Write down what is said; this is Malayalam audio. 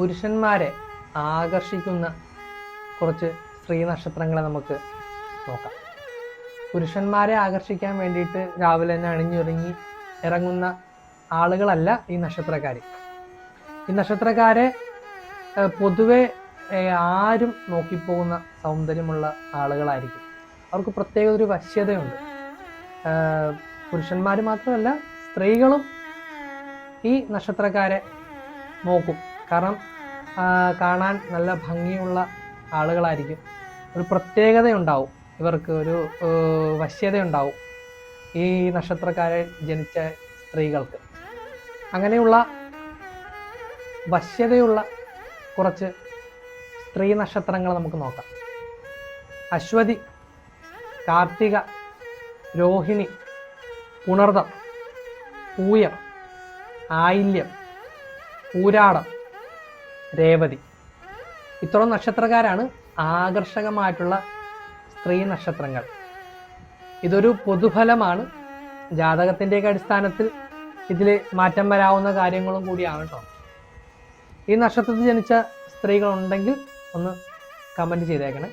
പുരുഷന്മാരെ ആകർഷിക്കുന്ന കുറച്ച് സ്ത്രീ നക്ഷത്രങ്ങളെ നമുക്ക് നോക്കാം. പുരുഷന്മാരെ ആകർഷിക്കാൻ വേണ്ടിയിട്ട് രാവിലെ തന്നെ അണിഞ്ഞൊരുങ്ങി ഇറങ്ങുന്ന ആളുകളല്ല ഈ നക്ഷത്രക്കാർ ഈ നക്ഷത്രക്കാരെ പൊതുവെ ആരും നോക്കിപ്പോകുന്ന സൗന്ദര്യമുള്ള ആളുകളായിരിക്കും. അവർക്ക് പ്രത്യേക ഒരു വശ്യതയുണ്ട് പുരുഷന്മാർ മാത്രമല്ല സ്ത്രീകളും ഈ നക്ഷത്രക്കാരെ നോക്കും. കാരണം കാണാൻ നല്ല ഭംഗിയുള്ള ആളുകളായിരിക്കും. ഒരു പ്രത്യേകതയുണ്ടാവും. ഇവർക്ക് ഒരു വശ്യതയുണ്ടാവും ഈ നക്ഷത്രക്കാരെ ജനിച്ച സ്ത്രീകൾക്ക്. അങ്ങനെയുള്ള വശ്യതയുള്ള കുറച്ച് സ്ത്രീ നക്ഷത്രങ്ങൾ നമുക്ക് നോക്കാം. അശ്വതി കാർത്തിക രോഹിണി പുണർതം പൂയം ആയില്യം പൂരാടം രേവതി. ഇത്രയും നക്ഷത്രക്കാരാണ് ആകർഷകമായിട്ടുള്ള സ്ത്രീ നക്ഷത്രങ്ങൾ. ഇതൊരു പൊതുഫലമാണ്. ജാതകത്തിന്റെയൊക്കെ അടിസ്ഥാനത്തിൽ ഇതിൽ മാറ്റം വരാവുന്ന കാര്യങ്ങളും കൂടിയാണ് കേട്ടോ ഈ നക്ഷത്രത്തിൽ ജനിച്ച സ്ത്രീകളുണ്ടെങ്കിൽ ഒന്ന് കമന്റ് ചെയ്തേക്കണേ.